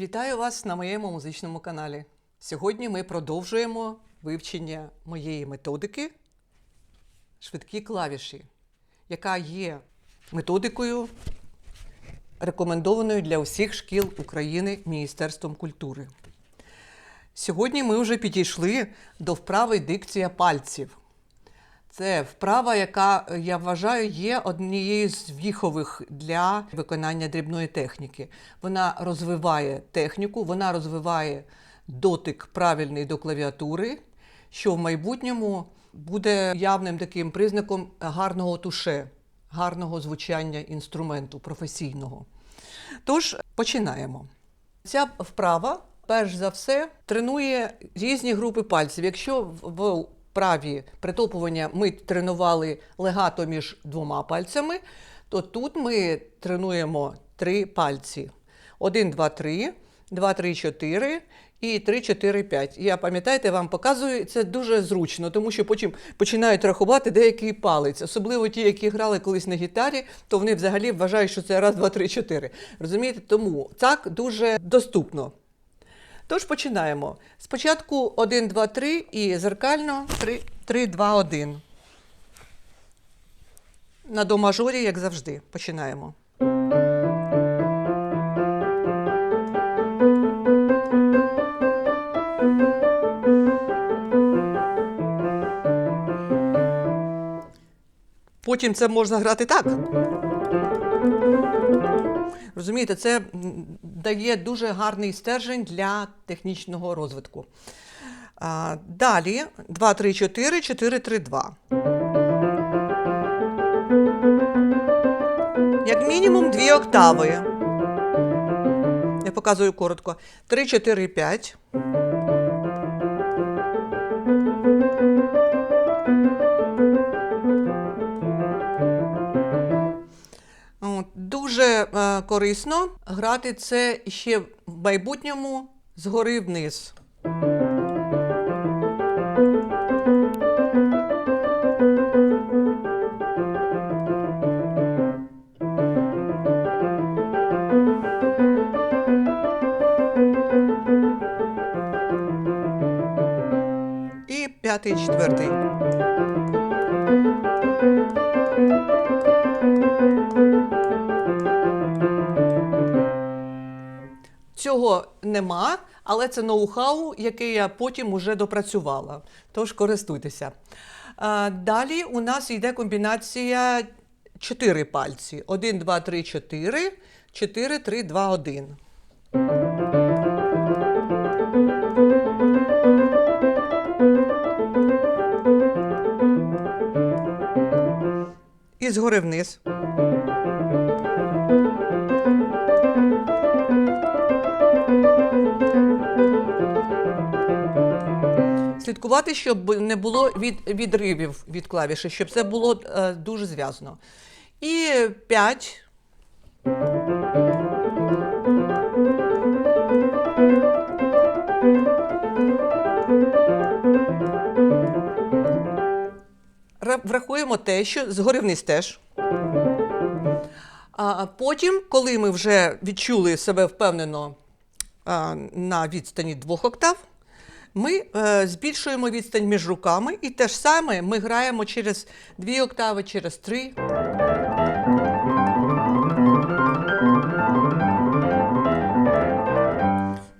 Вітаю вас на моєму музичному каналі. Сьогодні ми продовжуємо вивчення моєї методики швидкі клавіші, яка є методикою, рекомендованою для усіх шкіл України Міністерством культури. Сьогодні ми вже підійшли до вправи дикція пальців. Це вправа, яка е, я вважаю є однією з віхових для виконання дрібної техніки. Вона розвиває техніку, вона розвиває дотик правильний до клавіатури, що в майбутньому буде явним таким признаком гарного туше, гарного звучання інструменту професійного. Тож починаємо. Ця вправа, перш за все, тренує різні групи пальців. Якщо в- в вправі притопування ми тренували легато між двома пальцями, то тут ми тренуємо три пальці: 1, 2, 3, 2, 3, 4 і 3, 4, 5. Я пам'ятаєте, вам показую, це дуже зручно, тому що потім починають рахувати деякий палець. Особливо ті, які грали колись на гітарі, то вони взагалі вважають, що це раз, два, три, чотири. Розумієте? Тому так дуже доступно. Тож починаємо. Спочатку 1, 2, 3 і зеркально 3, 3 2, 1. На до мажорі, як завжди, починаємо. Потім це можна грати так. Розумієте, це дає дуже гарний стержень для технічного розвитку. Далі 2, 3, 4, 4, 3, 2. Як мінімум дві октави. Я показую коротко. 3, 4, 5. Дуже е, корисно грати це ще в майбутньому згори вниз. П'ятий, четвертий. Цього нема, але це ноу-хау, яке я потім уже допрацювала. Тож користуйтеся. Далі у нас йде комбінація 4 пальці: 1, 2, 3, 4, 4, 3, 2, 1. І згори вниз. Слідкувати, щоб не було від, відривів від клавіші, щоб це було е, дуже зв'язано. І 5. Врахуємо те, що згори вниз теж. А потім, коли ми вже відчули себе впевнено на відстані двох октав, ми е, збільшуємо відстань між руками, і те ж саме ми граємо через дві октави, через три.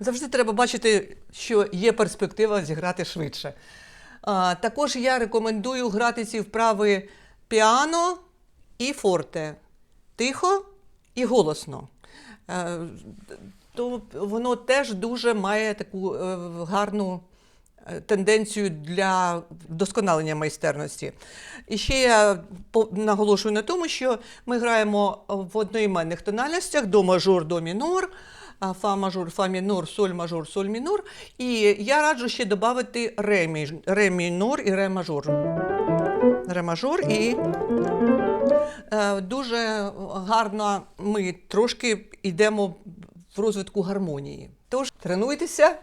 Завжди треба бачити, що є перспектива зіграти швидше. А, також я рекомендую грати ці вправи піано і форте. Тихо і голосно. То воно теж дуже має таку е, гарну е, тенденцію для вдосконалення майстерності. І ще я наголошую на тому, що ми граємо в одноіменних тональностях до мажор, до мінор. Фа мажор, фа мінор, соль мажор, соль мінор. І я раджу ще додати ре, ре мінор і ре мажор. Ре мажор і Е, Дуже гарно ми трошки йдемо розвитку гармонії. Тож тренуйтеся,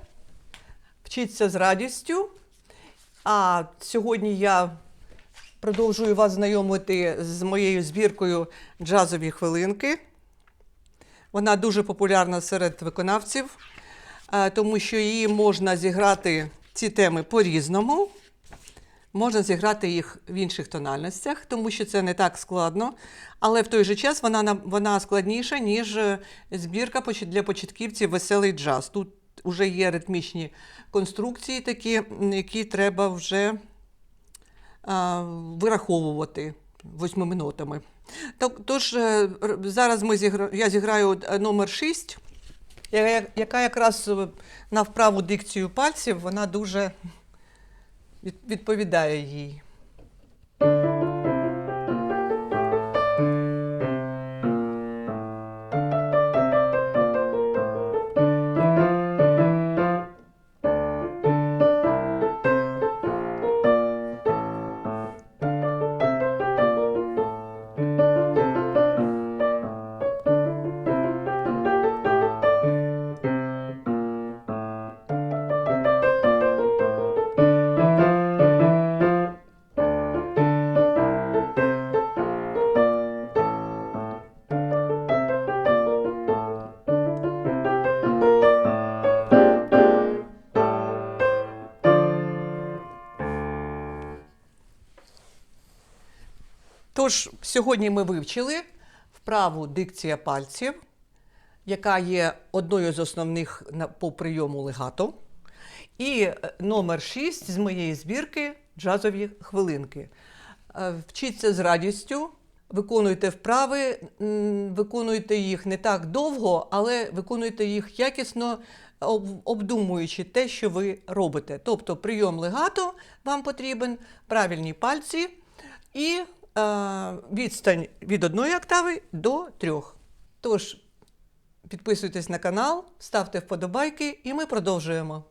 вчіться з радістю. А сьогодні я продовжую вас знайомити з моєю збіркою джазові хвилинки. Вона дуже популярна серед виконавців, е, тому що її можна зіграти ці теми по-різному. Можна зіграти їх в інших тональностях, тому що це не так складно. Але в той же час вона, вона складніша, ніж е, збірка для початківців веселий джаз. Тут вже є ритмічні конструкції, такі, які треба вже а, вираховувати восьмими нотами. Тож е, зараз ми зігра... я зіграю е, номер 6, яка якраз на вправу дикцію пальців, вона дуже відповідає їй. Тож сьогодні ми вивчили вправу дикція пальців, яка є одною з основних по прийому легато. І е, номер 6 з моєї збірки джазові хвилинки. Е, Вчіться з радістю, виконуйте вправи, виконуйте їх не так довго, але виконуйте їх якісно, обдумуючи те, що ви робите. Тобто прийом легато вам потрібен, правильні пальці і відстань від одної октави до трьох. Тож підписуйтесь на канал, ставте вподобайки, і ми продовжуємо.